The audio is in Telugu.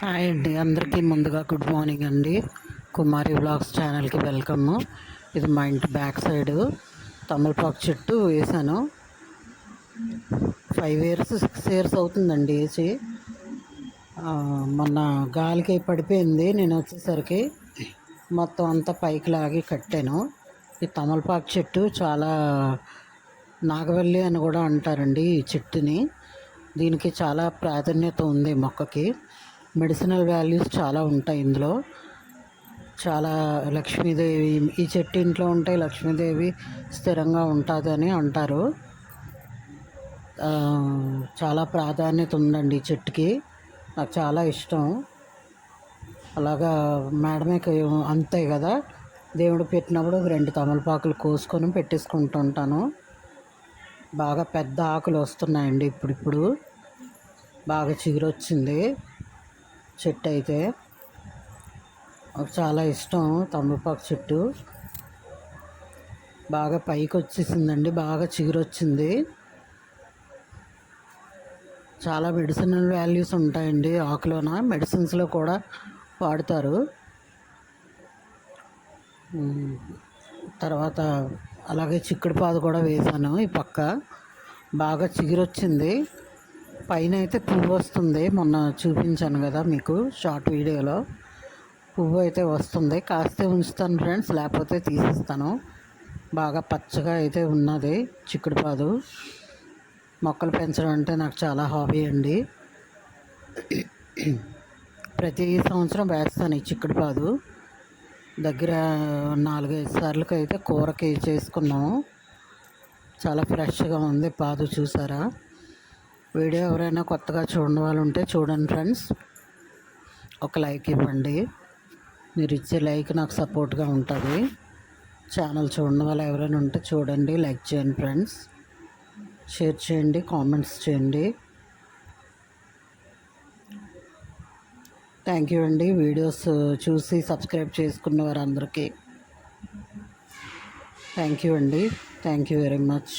హాయ్ అండి. అందరికీ ముందుగా గుడ్ మార్నింగ్ అండి. కుమారి బ్లాగ్స్ ఛానల్కి వెల్కమ్. ఇది మా ఇంటి బ్యాక్ సైడ్. తమలపాకు చెట్టు వేసాను ఫైవ్ ఇయర్స్ సిక్స్ ఇయర్స్ అవుతుందండి వేసి. మొన్న గాలికి పడిపోయింది. నేను వచ్చేసరికి మొత్తం అంతా పైకి లాగి కట్టాను. ఈ తమలపాకు చెట్టు చాలా నాగవల్లి అని కూడా అంటారండి ఈ చెట్టుని. దీనికి చాలా ప్రాధాన్యత ఉంది మొక్కకి. మెడిసినల్ వాల్యూస్ చాలా ఉంటాయి ఇందులో. చాలా లక్ష్మీదేవి ఈ చెట్టు ఇంట్లో ఉంటే లక్ష్మీదేవి స్థిరంగా ఉంటుందని అంటారు. చాలా ప్రాధాన్యత ఉందండి ఈ చెట్టుకి. నాకు చాలా ఇష్టం. అలాగా మేడమే అంతే కదా. దేవుడు పెట్టినప్పుడు రెండు తమలపాకులు కోసుకొని పెట్టేసుకుంటుంటాను బాగా పెద్ద ఆకులు వస్తున్నాయండి ఇప్పుడిప్పుడు. బాగా చిగురొచ్చింది. చెట్టు అయితే నాకు చాలా ఇష్టం తమలపాకు చెట్టు. బాగా పైకి వచ్చేసిందండి బాగా చిగురొచ్చింది. చాలా మెడిసినల్ వాల్యూస్ ఉంటాయండి ఆకులోన మెడిసిన్స్లో కూడా వాడతారు. తర్వాత అలాగే చిక్కుడు పాదు కూడా వేసాను ఈ పక్క. బాగా చిగురొచ్చింది. పైన అయితే పువ్వు వస్తుంది. మొన్న చూపించాను కదా మీకు షార్ట్ వీడియోలో. పువ్వు అయితే వస్తుంది. కాస్తే ఉంచుతాను ఫ్రెండ్స్ లేకపోతే తీసేస్తాను. బాగా పచ్చగా అయితే ఉన్నది చిక్కుడు పాదు మొక్కలు పెంచడం అంటే నాకు చాలా హాబీ అండి. ప్రతి సంవత్సరం వేస్తాను ఈ చిక్కుడు పాదు దగ్గర నాలుగైదు సార్లకి అయితే కూరకి చేసుకున్నాము. చాలా ఫ్రెష్గా ఉంది పాదు చూసారా? వీడియో ఎవరైనా కొత్తగా చూడని వాళ్ళు ఉంటే చూడండి ఫ్రెండ్స్. ఒక లైక్ ఇవ్వండి. మీరు ఇచ్చే లైక్ నాకు సపోర్ట్గా ఉంటుంది. ఛానల్ చూడని వాళ్ళు ఎవరైనా ఉంటే చూడండి. లైక్ చేయండి ఫ్రెండ్స్. షేర్ చేయండి. కామెంట్స్ చేయండి. థ్యాంక్ యూ అండి. వీడియోస్ చూసి సబ్స్క్రైబ్ చేసుకున్న వారందరికీ. థ్యాంక్ యూ అండి. Thank you very much.